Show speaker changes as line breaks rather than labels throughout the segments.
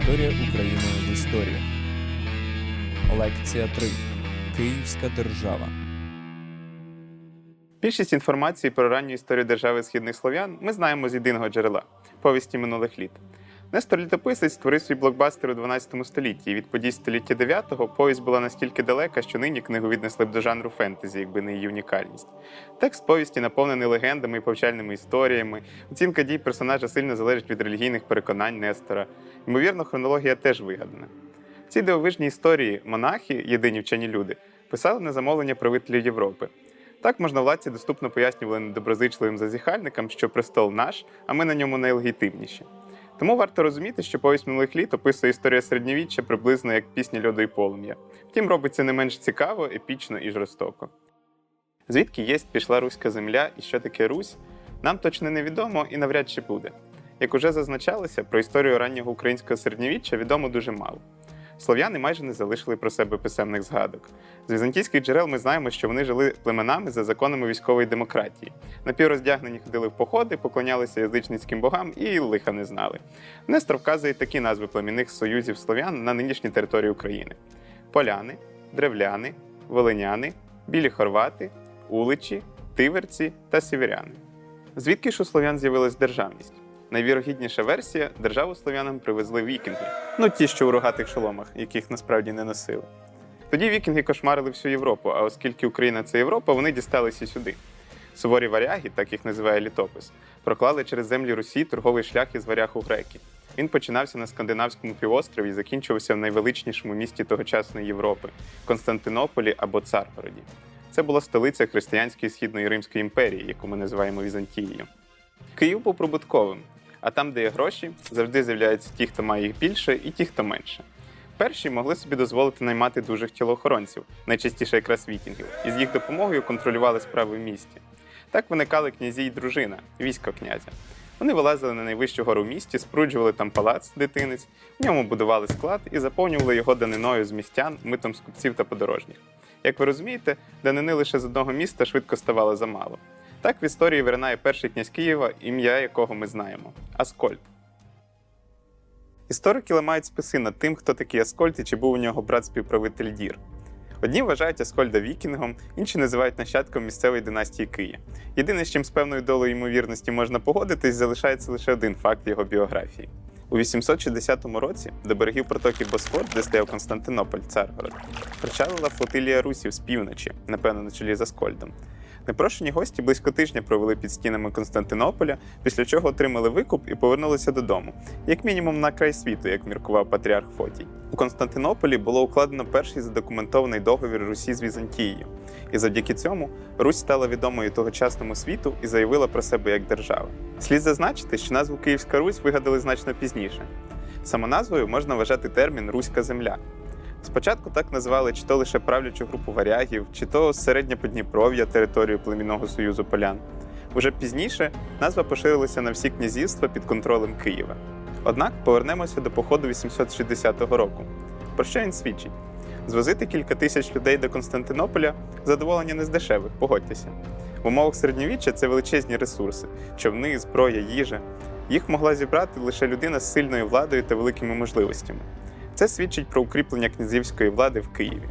Історія України в історіях. Лекція 3. Київська держава.
Більшість інформації про ранню історію держави східних слов'ян ми знаємо з єдиного джерела повісті минулих літ. Нестор Літописець створив свій блокбастер у 12 столітті, і від подій століття 9-го повість була настільки далека, що нині книгу віднесли б до жанру фентезі, якби не її унікальність. Текст повісті наповнений легендами і повчальними історіями. Оцінка дій персонажа сильно залежить від релігійних переконань Нестора. Ймовірно, хронологія теж вигадана. В цій дивовижній історії монахи, єдині вчені люди, писали на замовлення правителів Європи. Так можновладці доступно пояснювали недоброзичливим зазіхальникам, що престол наш, а ми на ньому найлегітимніші. Тому варто розуміти, що повість минулих літ описує історію середньовіччя приблизно як пісня льоду і полум'я. Втім, робить це не менш цікаво, епічно і жорстоко. Звідки єсть пішла руська земля і що таке Русь, нам точно невідомо і навряд чи буде. Як уже зазначалося, про історію раннього українського середньовіччя відомо дуже мало. Слов'яни майже не залишили про себе писемних згадок. З візантійських джерел ми знаємо, що вони жили племенами за законами військової демократії. Напівроздягнені ходили в походи, поклонялися язичницьким богам і лиха не знали. Нестор вказує такі назви племінних союзів слов'ян на нинішній території України: поляни, древляни, волиняни, білі хорвати, уличі, тиверці та сіверяни. Звідки ж у слов'ян з'явилась державність? Найвірогідніша версія державу слов'янам привезли вікінги, ну ті, що у рогатих шоломах, яких насправді не носили. Тоді вікінги кошмарили всю Європу, а оскільки Україна це Європа, вони дісталися сюди. Суворі варяги, так їх називає літопис, проклали через землі Русі торговий шлях із варяг у греки. Він починався на скандинавському півострові і закінчувався в найвеличнішому місті тогочасної Європи Константинополі або Царгороді. Це була столиця християнської східної Римської імперії, яку ми називаємо Візантією. Київ був прибутковим, а там, де є гроші, завжди з'являються ті, хто має їх більше, і ті, хто менше. Перші могли собі дозволити наймати дужих тілоохоронців, найчастіше якраз вікінгів, і з їх допомогою контролювали справи в місті. Так виникали князі й дружина, військо князя. Вони вилазили на найвищу гору в місті, спруджували там палац, дитинець, в ньому будували склад і заповнювали його даниною з містян, митом з купців та подорожніх. Як ви розумієте, данини лише з одного міста швидко ставало замало. Так в історії виринає перший князь Києва, ім'я якого ми знаємо Аскольд. Історики ламають списи над тим, хто такий Аскольд і чи був у нього брат співправитель Дір. Одні вважають Аскольда вікінгом, інші називають нащадком місцевої династії Киї. Єдине, з чим з певною долею ймовірності можна погодитись, залишається лише один факт його біографії. У 860 році до берегів протоки Босфор, де стояв Константинополь, Царгород, причалила флотилія русів з півночі, напевно, на чолі з Аскольдом. Непрошені гості близько тижня провели під стінами Константинополя, після чого отримали викуп і повернулися додому, як мінімум на край світу, як міркував патріарх Фотій. У Константинополі було укладено перший задокументований договір Русі з Візантією, і завдяки цьому Русь стала відомою тогочасному світу і заявила про себе як держава. Слід зазначити, що назву Київська Русь вигадали значно пізніше. Самоназвою можна вважати термін Руська земля. Спочатку так називали чи то лише правлячу групу варягів, чи то середнє Подніпров'я, територію племінного союзу полян. Уже пізніше назва поширилася на всі князівства під контролем Києва. Однак повернемося до походу 860 року. Про що він свідчить? Звозити кілька тисяч людей до Константинополя задоволення не з дешевих, погодьтеся. В умовах середньовіччя це величезні ресурси: човни, зброя, їжа. Їх могла зібрати лише людина з сильною владою та великими можливостями. Це свідчить про укріплення князівської влади в Києві.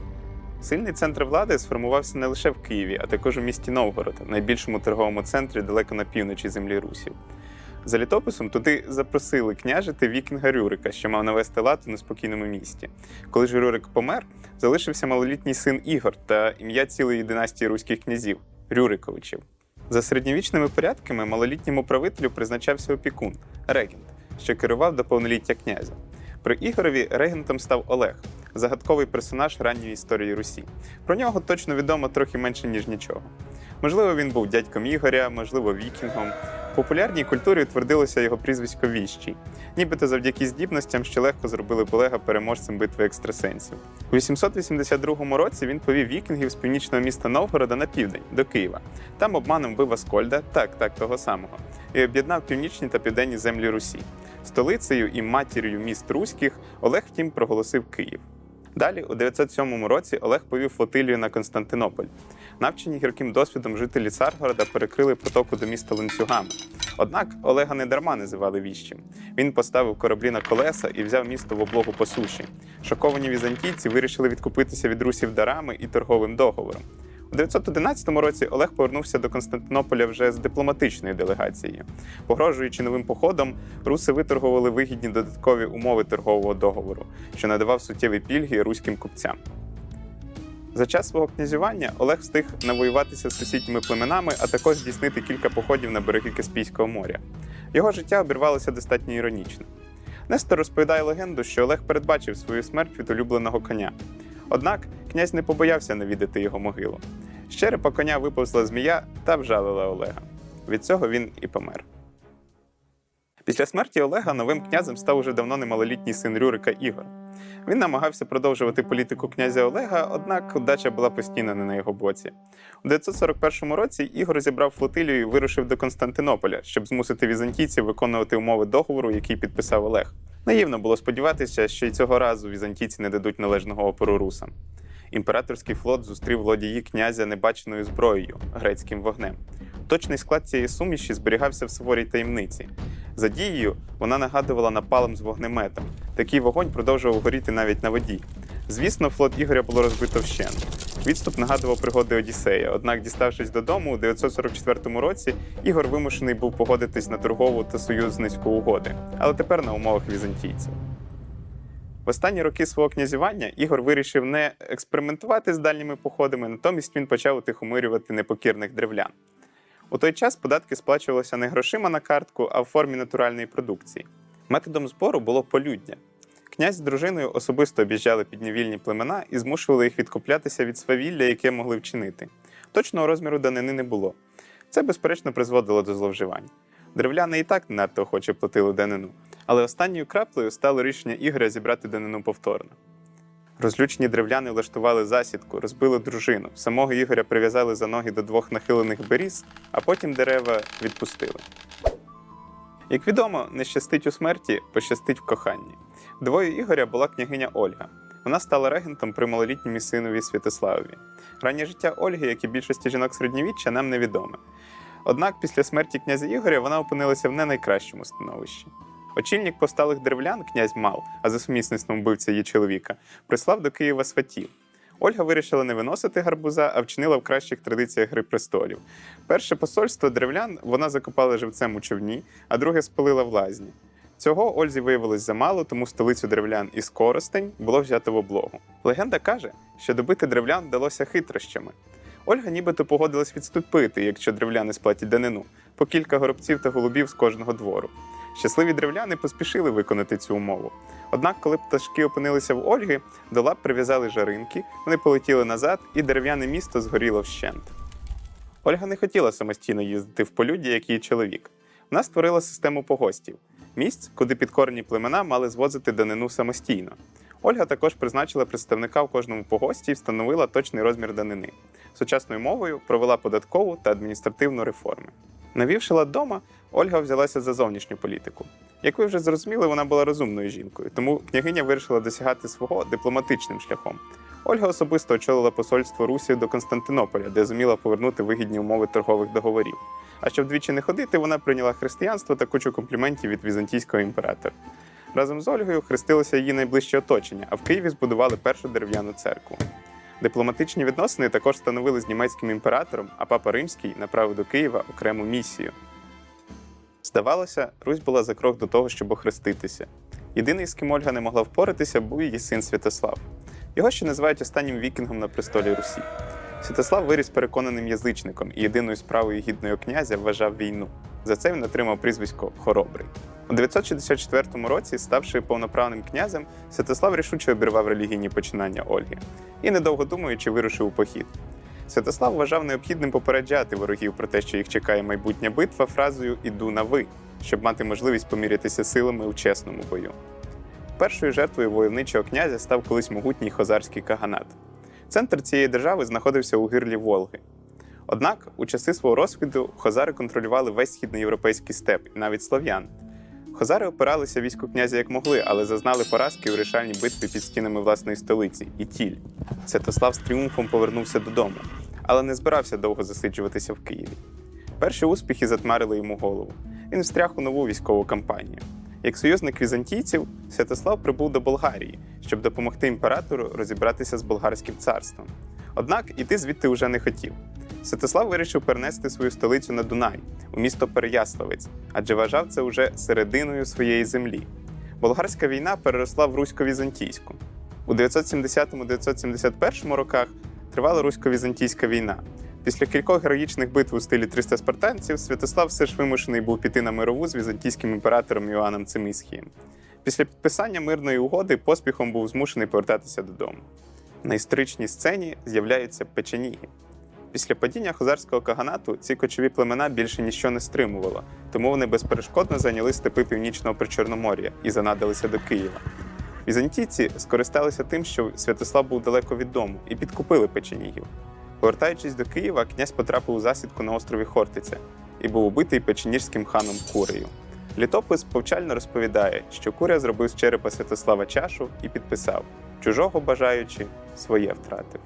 Сильний центр влади сформувався не лише в Києві, а також у місті Новгород, найбільшому торговому центрі далеко на півночі землі Русів. За літописом туди запросили княжити вікінга Рюрика, що мав навести лад у неспокійному місті. Коли ж Рюрик помер, залишився малолітній син Ігор та ім'я цілої династії руських князів Рюриковичів. За середньовічними порядками малолітньому правителю призначався опікун регент, що керував до повноліття князя. При Ігорові регентом став Олег, загадковий персонаж ранньої історії Русі. Про нього точно відомо трохи менше, ніж нічого. Можливо, він був дядьком Ігоря, можливо, вікінгом. В популярній культурі утвердилося його прізвисько Віщий, нібито завдяки здібностям, що легко зробили Олега переможцем битви екстрасенсів. У 882 році він повів вікінгів з північного міста Новгорода на південь до Києва. Там обманом бив Аскольда, так, так, того самого, і об'єднав північні та південні землі Русі. Столицею і матір'ю міст руських Олег, втім, проголосив Київ. Далі, у 907 році, Олег повів флотилію на Константинополь. Навчені гірким досвідом жителі Царгорода перекрили протоку до міста ланцюгами. Однак Олега не дарма називали віщим. Він поставив кораблі на колеса і взяв місто в облогу по суші. Шоковані візантійці вирішили відкупитися від русів дарами і торговим договором. У 911 році Олег повернувся до Константинополя вже з дипломатичною делегацією. Погрожуючи новим походом, руси виторгували вигідні додаткові умови торгового договору, що надавав суттєві пільги руським купцям. За час свого князювання Олег встиг навоюватися з сусідніми племенами, а також здійснити кілька походів на береги Каспійського моря. Його життя обірвалося достатньо іронічно. Нестор розповідає легенду, що Олег передбачив свою смерть від улюбленого коня. Однак князь не побоявся навідати його могилу. З черепа коня виповзла змія та вжалила Олега. Від цього він і помер. Після смерті Олега новим князем став уже давно немалолітній син Рюрика Ігор. Він намагався продовжувати політику князя Олега, однак удача була постійно не на його боці. У 941 році Ігор зібрав флотилію і вирушив до Константинополя, щоб змусити візантійців виконувати умови договору, який підписав Олег. Наївно було сподіватися, що й цього разу візантійці не дадуть належного опору русам. Імператорський флот зустрів володії князя небаченою зброєю грецьким вогнем. Точний склад цієї суміші зберігався в суворій таємниці. За дією вона нагадувала напалм з вогнеметом. Такий вогонь продовжував горіти навіть на воді. Звісно, флот Ігоря було розбито вщент. Відступ нагадував пригоди Одіссея. Однак, діставшись додому у 944 році, Ігор вимушений був погодитись на торгову та союзницьку угоди, але тепер на умовах візантійців. В останні роки свого князювання Ігор вирішив не експериментувати з дальніми походами, натомість він почав утихомирювати непокірних древлян. У той час податки сплачувалися не грошима на картку, а в формі натуральної продукції. Методом збору було полюдня. Князь з дружиною особисто об'їжджали підневільні племена і змушували їх відкуплятися від свавілля, яке могли вчинити. Точного розміру данини не було. Це, безперечно, призводило до зловживань. Древляни і так не надто охоче платили данину, але останньою краплею стало рішення Ігоря зібрати данину повторно. Розлючені древляни влаштували засідку, розбили дружину. Самого Ігоря прив'язали за ноги до двох нахилених беріз, а потім дерева відпустили. Як відомо, не щастить у смерті, пощастить в коханні. Двоє Ігоря була княгиня Ольга. Вона стала регентом при малолітньому синові Святославові. Раннє життя Ольги, як і більшості жінок середньовіччя, нам невідоме. Однак після смерті князя Ігоря вона опинилася в не найкращому становищі. Очільник повсталих древлян, князь Мал, а за сумісництвом вбивця її чоловіка, прислав до Києва сватів. Ольга вирішила не виносити гарбуза, а вчинила в кращих традиціях Гри престолів. Перше посольство древлян вона закопала живцем у човні, а друге спалила в лазні. Цього Ользі виявилось замало, тому столицю древлян із Коростень було взято в облогу. Легенда каже, що добити древлян вдалося хитрощами. Ольга нібито погодилась відступити, якщо древляни сплатять данину, по кілька горобців та голубів з кожного двору. Щасливі древляни поспішили виконати цю умову. Однак, коли пташки опинилися в Ольги, до лап прив'язали жаринки, вони полетіли назад, і дерев'яне місто згоріло вщент. Ольга не хотіла самостійно їздити в полюддя, як її чоловік. Вона створила систему погостів місць, куди підкорені племена мали звозити данину самостійно. Ольга також призначила представника в кожному погості і встановила точний розмір данини. Сучасною мовою провела податкову та адміністративну реформи. Навівши лад дома, Ольга взялася за зовнішню політику. Як ви вже зрозуміли, вона була розумною жінкою, тому княгиня вирішила досягати свого дипломатичним шляхом. Ольга особисто очолила посольство Русі до Константинополя, де зуміла повернути вигідні умови торгових договорів. А щоб двічі не ходити, вона прийняла християнство та кучу компліментів від візантійського імператора. Разом з Ольгою хрестилося її найближче оточення, а в Києві збудували першу дерев'яну церкву. Дипломатичні відносини також встановили з німецьким імператором, а папа Римський направив до Києва окрему місію. Здавалося, Русь була за крок до того, щоб охреститися. Єдиний, з ким Ольга не могла впоратися, був її син Святослав. Його ще називають останнім вікінгом на престолі Русі. Святослав виріс переконаним язичником і єдиною справою гідного князя вважав війну. За це він отримав прізвисько Хоробрий. У 964 році, ставши повноправним князем, Святослав рішуче обірвав релігійні починання Ольги і, недовго думаючи, вирушив у похід. Святослав вважав необхідним попереджати ворогів про те, що їх чекає майбутня битва фразою Іду на ви, щоб мати можливість помірятися силами у чесному бою. Першою жертвою войовничого князя став колись могутній хозарський каганат. Центр цієї держави знаходився у гирлі Волги. Однак у часи свого розквіту хозари контролювали весь східноєвропейський степ і навіть слов'ян. Хозари опиралися війську князя як могли, але зазнали поразки у вирішальній битві під стінами власної столиці Ітіль. Святослав з тріумфом повернувся додому, але не збирався довго засиджуватися в Києві. Перші успіхи затмарили йому голову. він встряг у нову військову кампанію. Як союзник візантійців, Святослав прибув до Болгарії, щоб допомогти імператору розібратися з болгарським царством. Однак іти звідти вже не хотів. Святослав вирішив перенести свою столицю на Дунай, у місто Переяславець, адже вважав це уже серединою своєї землі. Болгарська війна переросла в русько-візантійську. У 970-971 роках тривала русько-візантійська війна. Після кількох героїчних битв у стилі 300 спартанців Святослав все ж вимушений був піти на мирову з візантійським імператором Іоанном Цимісхієм. Після підписання мирної угоди поспіхом був змушений повертатися додому. На історичній сцені з'являються печеніги. Після падіння хозарського каганату ці кочові племена більше ніщо не стримувало, тому вони безперешкодно зайняли степи північного причорномор'я і занадалися до Києва. Візантійці скористалися тим, що Святослав був далеко від дому, і підкупили печенігів. Повертаючись до Києва, князь потрапив у засідку на острові Хортиця і був убитий печеніжським ханом Курею. Літопис повчально розповідає, що Куря зробив з черепа Святослава чашу і підписав: чужого бажаючи, своє втратив.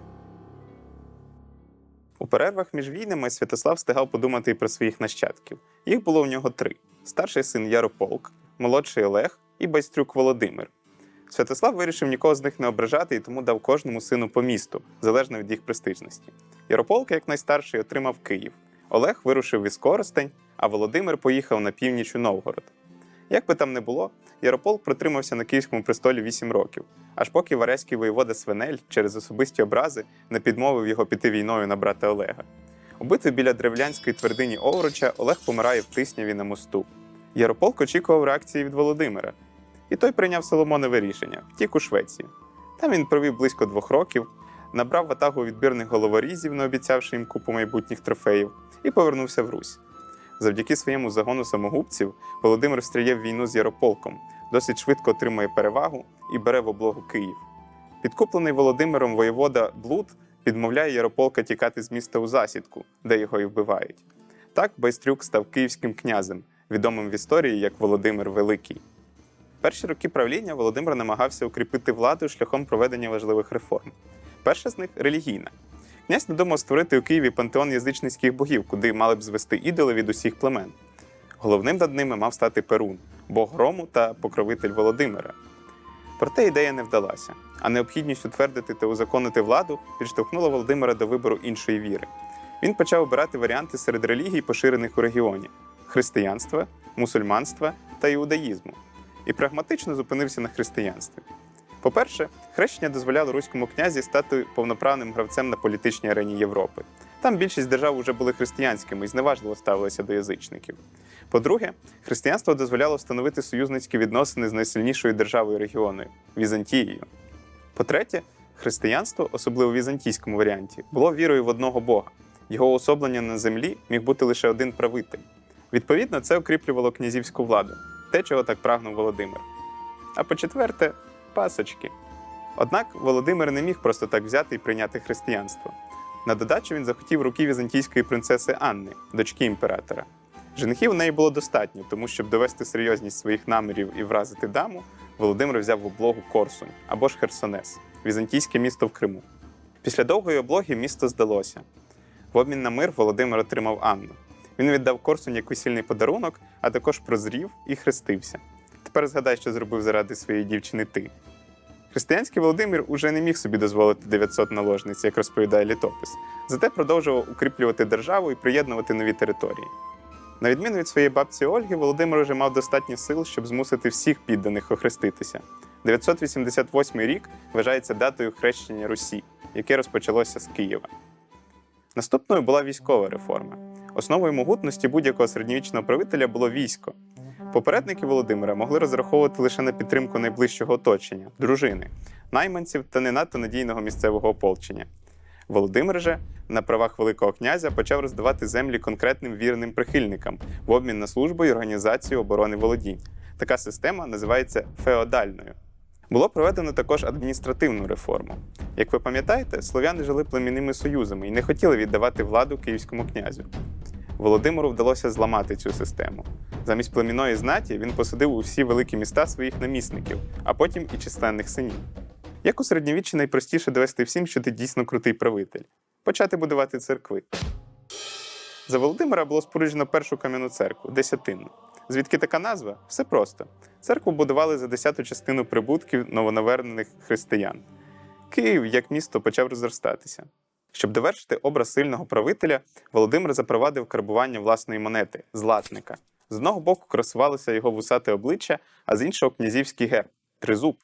У перервах між війнами Святослав встигав подумати і про своїх нащадків. Їх було у нього три: старший син Ярополк, молодший Олег і байстрюк Володимир. Святослав вирішив нікого з них не ображати і тому дав кожному сину по місту, залежно від їх престижності. Ярополк, як найстарший, отримав Київ. Олег вирушив в Іскоростень, а Володимир поїхав на північ у Новгород. Як би там не було, Ярополк протримався на київському престолі 8 років, аж поки варязький воєвода Свенель через особисті образи не підмовив його піти війною на брата Олега. У битві біля древлянської твердині Овруча Олег помирає в Тисняві на мосту. Ярополк очікував реакції від Володимира, і той прийняв Соломонове рішення втік у Швецію. Там він провів близько двох років, набрав ватагу відбірних головорізів, не обіцявши їм купу майбутніх трофеїв, і повернувся в Русь. Завдяки своєму загону самогубців Володимир встряє в війну з Ярополком, досить швидко отримує перевагу і бере в облогу Київ. Підкуплений Володимиром воєвода Блуд підмовляє Ярополка тікати з міста у засідку, де його і вбивають. Так Байстрюк став київським князем, відомим в історії як Володимир Великий. Перші роки правління Володимир намагався укріпити владу шляхом проведення важливих реформ. Перша з них релігійна. Князь надумав створити у Києві пантеон язичницьких богів, куди мали б звести ідоли від усіх племен. Головним над ними мав стати Перун, бог грому та покровитель Володимира. Проте ідея не вдалася, а необхідність утвердити та узаконити владу підштовхнула Володимира до вибору іншої віри. Він почав обирати варіанти серед релігій, поширених у регіоні: християнства, мусульманства та іудаїзму, і прагматично зупинився на християнстві. По-перше, хрещення дозволяло руському князі стати повноправним гравцем на політичній арені Європи. Там більшість держав вже були християнськими і зневажливо ставилися до язичників. По-друге, християнство дозволяло встановити союзницькі відносини з найсильнішою державою регіону Візантією. По-третє, християнство, особливо в візантійському варіанті, було вірою в одного Бога. Його уособлення на землі міг бути лише один правитель. Відповідно, це укріплювало князівську владу, те, чого так прагнув Володимир. А по-четверте, пасочки. Однак Володимир не міг просто так взяти і прийняти християнство. На додачу він захотів руки візантійської принцеси Анни, дочки імператора. Женихів у неї було достатньо, тому щоб довести серйозність своїх намірів і вразити даму, Володимир взяв в облогу Корсунь або ж Херсонес, візантійське місто в Криму. Після довгої облоги місто здалося. В обмін на мир Володимир отримав Анну. Він віддав Корсунь як весільний подарунок, а також прозрів і хрестився. Тепер згадай, що зробив заради своєї дівчини ти. Християнський Володимир уже не міг собі дозволити 900 наложниць, як розповідає літопис, зате продовжував укріплювати державу і приєднувати нові території. На відміну від своєї бабці Ольги, Володимир уже мав достатньо сил, щоб змусити всіх підданих охреститися. 988 рік вважається датою хрещення Русі, яке розпочалося з Києва. Наступною була військова реформа. Основою могутності будь-якого середньовічного правителя було військо. Попередники Володимира могли розраховувати лише на підтримку найближчого оточення, дружини, найманців та не надто надійного місцевого ополчення. Володимир же на правах Великого князя почав роздавати землі конкретним вірним прихильникам в обмін на службу і організацію оборони володінь. Така система називається феодальною. Було проведено також адміністративну реформу. Як ви пам'ятаєте, слов'яни жили племінними союзами і не хотіли віддавати владу київському князю. Володимиру вдалося зламати цю систему. Замість племінної знаті він посадив у всі великі міста своїх намісників, а потім і численних синів. Як у середньовіччі найпростіше довести всім, що ти дійсно крутий правитель почати будувати церкви. За Володимира було споруджено першу кам'яну церкву десятинну. Звідки така назва? Все просто. Церкву будували за десяту частину прибутків новонавернених християн. Київ, як місто, почав розростатися. Щоб довершити образ сильного правителя, Володимир запровадив карбування власної монети златника. З одного боку красувалося його вусате обличчя, а з іншого князівський герб тризуб.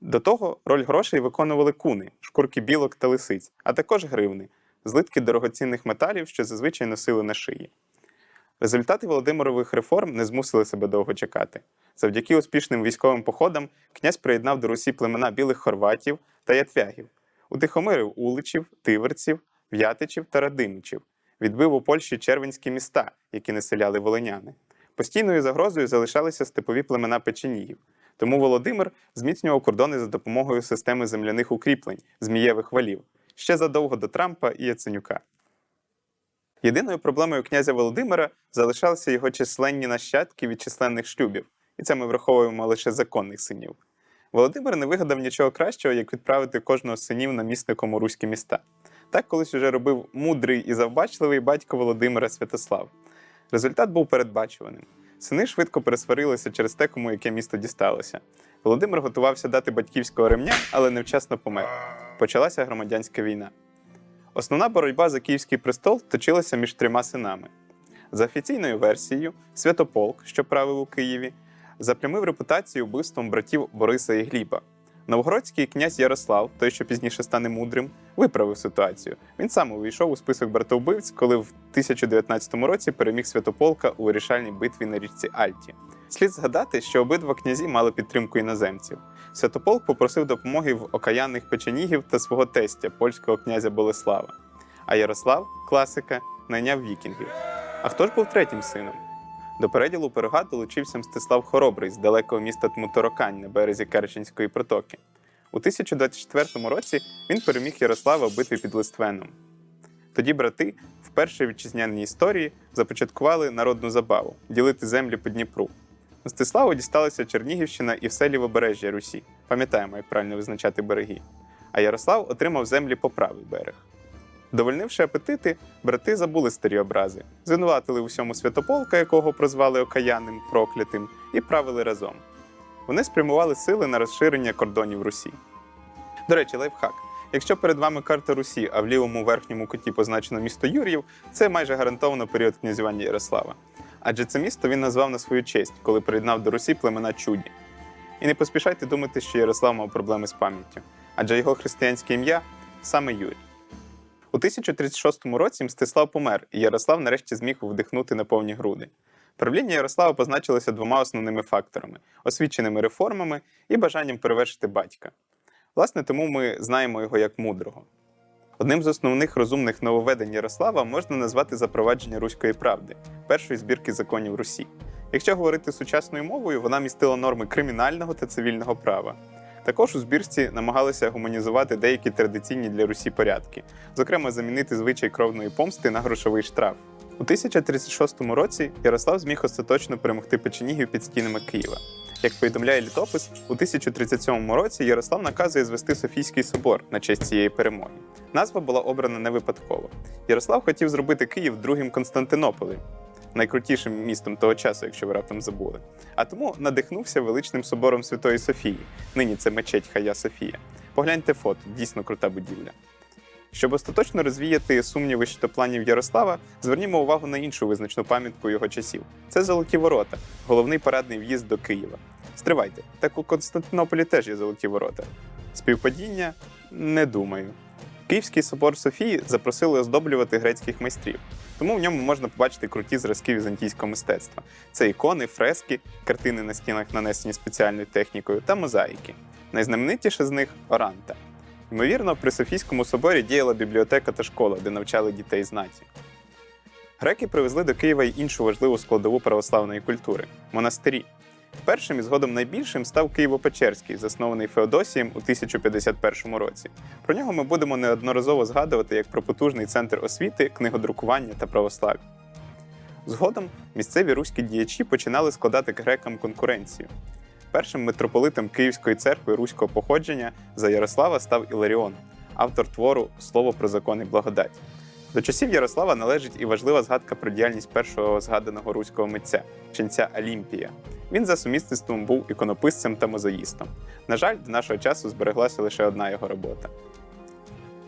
До того роль грошей виконували куни, шкурки білок та лисиць, а також гривни, злитки дорогоцінних металів, що зазвичай носили на шиї. Результати Володимирових реформ не змусили себе довго чекати. Завдяки успішним військовим походам князь приєднав до Русі племена білих хорватів та ятвягів, утихомирив уличів, тиверців, в'ятичів та радимичів, відбив у Польщі червенські міста, які населяли волиняни. Постійною загрозою залишалися степові племена печенігів. Тому Володимир зміцнював кордони за допомогою системи земляних укріплень, змієвих валів, ще задовго до Трампа і Яценюка. Єдиною проблемою князя Володимира залишалися його численні нащадки від численних шлюбів, і це ми враховуємо лише законних синів. Володимир не вигадав нічого кращого, як відправити кожного з синів намісником у руські міста. Так колись уже робив мудрий і завбачливий батько Володимира Святослав. Результат був передбачуваним. Сини швидко пересварилися через те, кому яке місто дісталося. Володимир готувався дати батьківського ремня, але невчасно помер. Почалася громадянська війна. Основна боротьба за київський престол точилася між трьома синами. За офіційною версією, Святополк, що правив у Києві, заплямив репутацію вбивством братів Бориса і Гліба. Новгородський князь Ярослав, той, що пізніше стане мудрим, виправив ситуацію. Він сам увійшов у список братовбивць, коли в 1019 році переміг Святополка у вирішальній битві на річці Альті. Слід згадати, що обидва князі мали підтримку іноземців. Святополк попросив допомоги в окаянних печенігів та свого тестя, польського князя Болеслава. А Ярослав, класика, найняв вікінгів. А хто ж був третім сином? До переділу пирога долучився Мстислав Хоробрий з далекого міста Тмуторокань на березі Керченської протоки. У 1024 році він переміг Ярослава в битві під Лиственом. Тоді брати в першій вітчизняній історії започаткували народну забаву ділити землі по Дніпру. Мстиславу дісталася Чернігівщина і все лівобережжя Русі. Пам'ятаємо, як правильно визначати береги. А Ярослав отримав землі по правий берег. Довольнивши апетити, брати забули старі образи, звинуватили у всьому святополка, якого прозвали окаянним, проклятим, і правили разом. Вони спрямували сили на розширення кордонів Русі. До речі, лайфхак. Якщо перед вами карта Русі, а в лівому верхньому куті позначено місто Юр'їв, це майже гарантовано період князювання Ярослава. Адже це місто він назвав на свою честь, коли приєднав до Русі племена Чуді. І не поспішайте думати, що Ярослав мав проблеми з пам'яттю, адже його християнське ім'я саме Юрій. У 1036 році Мстислав помер, і Ярослав нарешті зміг вдихнути на повні груди. Правління Ярослава позначилося двома основними факторами: освіченими реформами і бажанням перевершити батька. Власне, тому ми знаємо його як мудрого. Одним з основних розумних нововведень Ярослава можна назвати запровадження руської правди, першої збірки законів Русі. Якщо говорити сучасною мовою, вона містила норми кримінального та цивільного права. Також у збірці намагалися гуманізувати деякі традиційні для Русі порядки, зокрема, замінити звичай кровної помсти на грошовий штраф. У 1036 році Ярослав зміг остаточно перемогти печенігів під стінами Києва. Як повідомляє літопис, у 1037 році Ярослав наказує звести Софійський собор на честь цієї перемоги. Назва була обрана не випадково. Ярослав хотів зробити Київ другим Константинополем, найкрутішим містом того часу, якщо ви раптом забули. А тому надихнувся величним собором Святої Софії. Нині це мечеть Хая Софія. Погляньте фото, дійсно крута будівля. Щоб остаточно розвіяти сумніви щодо планів Ярослава, звернімо увагу на іншу визначну пам'ятку його часів. Це Золоті Ворота, головний парадний в'їзд до Києва. Стривайте, так у Константинополі теж є золоті ворота. Співпадіння? Не думаю. Київський собор Софії запросили оздоблювати грецьких майстрів, тому в ньому можна побачити круті зразки візантійського мистецтва. Це ікони, фрески, картини на стінах, нанесені спеціальною технікою, та мозаїки. Найзнаменитіше з них Оранта. Ймовірно, при Софійському соборі діяла бібліотека та школа, де навчали дітей знаті. Греки привезли до Києва й іншу важливу складову православної культури монастирі. Першим і згодом найбільшим став Києво-Печерський, заснований Феодосієм у 1051 році. Про нього ми будемо неодноразово згадувати як про потужний центр освіти, книгодрукування та православ'я. Згодом місцеві руські діячі починали складати грекам конкуренцію. Першим митрополитом Київської церкви руського походження за Ярослава став Іларіон, автор твору Слово про закон і благодать. До часів Ярослава належить і важлива згадка про діяльність першого згаданого руського митця ченця Алімпія. Він за сумісництвом був іконописцем та мозаїстом. На жаль, до нашого часу збереглася лише одна його робота.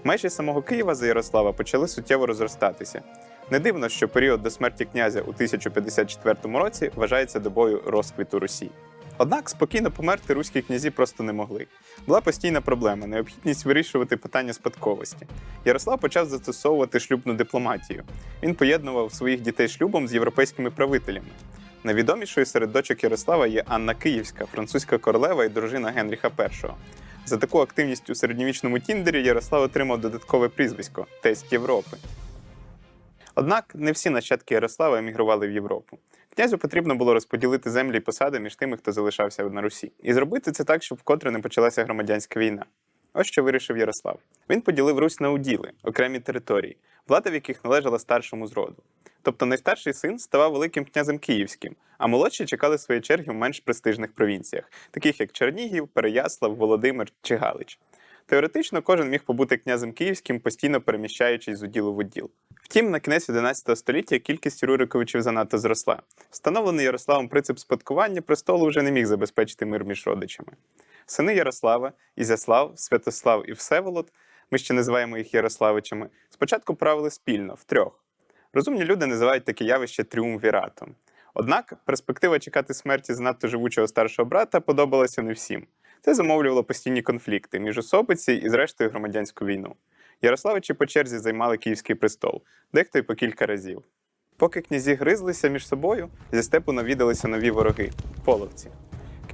Межі самого Києва за Ярослава почали суттєво розростатися. Не дивно, що період до смерті князя у 1054 році вважається добою розквіту Русі. Однак спокійно померти руські князі просто не могли. Була постійна проблема необхідність вирішувати питання спадковості. Ярослав почав застосовувати шлюбну дипломатію. Він поєднував своїх дітей шлюбом з європейськими правителями. Найвідомішою серед дочок Ярослава є Анна Київська, французька королева і дружина Генріха І. За таку активність у середньовічному Тіндері Ярослав отримав додаткове прізвисько Тесть Європи. Однак не всі нащадки Ярослава емігрували в Європу. Князю потрібно було розподілити землі і посади між тими, хто залишався на Русі, і зробити це так, щоб вкотре не почалася громадянська війна. Ось що вирішив Ярослав. Він поділив Русь на уділи, окремі території, влада в яких належала старшому з роду. Тобто найстарший син ставав великим князем київським, а молодші чекали своєї черги в менш престижних провінціях, таких як Чернігів, Переяслав, Володимир чи Галич. Теоретично кожен міг побути князем київським, постійно переміщаючись з уділу в уділ. Втім, на кінець 11 століття кількість Рюриковичів занадто зросла. Встановлений Ярославом принцип спадкування престолу вже не міг забезпечити мир між родичами. Сини Ярослава, Ізяслав, Святослав і Всеволод, ми ще називаємо їх Ярославичами, спочатку правили спільно, втрьох. Розумні люди називають таке явище тріумвіратом. Однак перспектива чекати смерті занадто живучого старшого брата подобалася не всім. Це замовлювало постійні конфлікти між особиці і, зрештою, громадянську війну. Ярославичі по черзі займали Київський престол, дехто й по кілька разів. Поки князі гризлися між собою, зі степу навідалися нові вороги половці.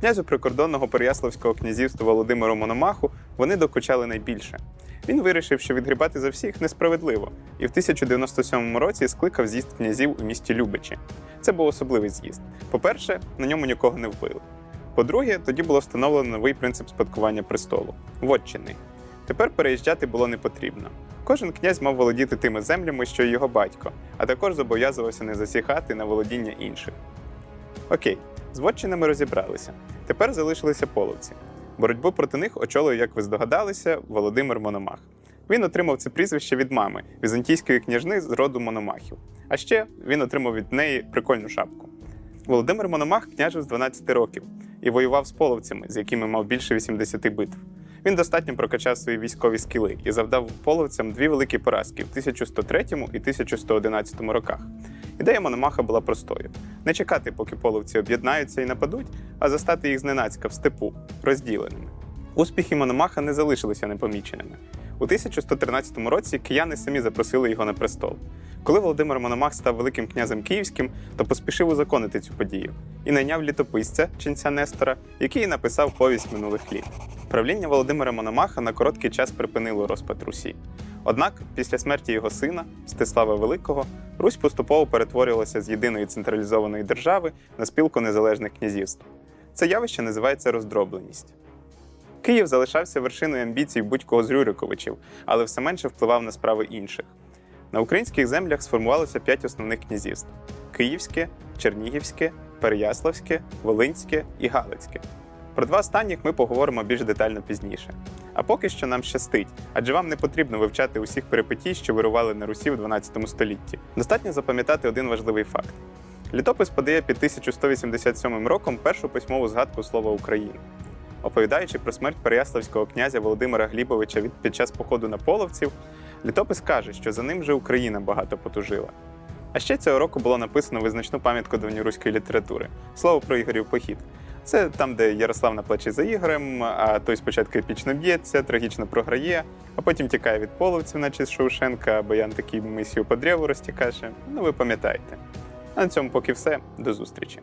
Князю прикордонного Переяславського князівства Володимиру Мономаху вони докучали найбільше. Він вирішив, що відгрібати за всіх несправедливо, і в 1097 році скликав з'їзд князів у місті Любичі. Це був особливий з'їзд. По-перше, на ньому нікого не вбили. По-друге, тоді було встановлено новий принцип спадкування престолу вотчини. Тепер переїжджати було не потрібно. Кожен князь мав володіти тими землями, що й його батько, а також зобов'язувався не засіхати на володіння інших. Окей, з вотчинами розібралися. Тепер залишилися половці. Боротьбу проти них очолив, як ви здогадалися, Володимир Мономах. Він отримав це прізвище від мами, візантійської княжни з роду Мономахів. А ще він отримав від неї прикольну шапку. Володимир Мономах княжив з 12 років і воював з половцями, з якими мав більше 80 битв. Він достатньо прокачав свої військові скіли і завдав половцям дві великі поразки в 1103 і 1111 роках. Ідея Мономаха була простою: не чекати, поки половці об'єднаються і нападуть, а застати їх зненацька в степу, розділеними. Успіхи Мономаха не залишилися непоміченими. У 1113 році кияни самі запросили його на престол. Коли Володимир Мономах став великим князем київським, то поспішив узаконити цю подію і найняв літописця ченця Нестора, який написав повість минулих літ. Правління Володимира Мономаха на короткий час припинило розпад Русі. Однак, після смерті його сина, Стислава Великого, Русь поступово перетворювалася з єдиної централізованої держави на спілку незалежних князівств. Це явище називається роздробленість. Київ залишався вершиною амбіцій будь-кого з Рюриковичів, але все менше впливав на справи інших. На українських землях сформувалося п'ять основних князівств: Київське, Чернігівське, Переяславське, Волинське і Галицьке. Про два останніх ми поговоримо більш детально пізніше. А поки що нам щастить, адже вам не потрібно вивчати усіх перипетій, що вирували на Русі в 12 столітті. Достатньо запам'ятати один важливий факт. Літопис подає під 1187 роком першу письмову згадку слова Україна. Оповідаючи про смерть переяславського князя Володимира Глібовича під час походу на половців, літопис каже, що за ним вже Україна багато потужила. А ще цього року було написано визначну пам'ятку давньоруської літератури слово про Ігорів похід. Це там, де Ярослав на плачі за Ігорем, а той спочатку епічно б'ється, трагічно програє, а потім тікає від половців, наче з Шоушенка, а Баян такий мисію по древу розтікаше. Ну ви пам'ятаєте. А на цьому поки все. До зустрічі.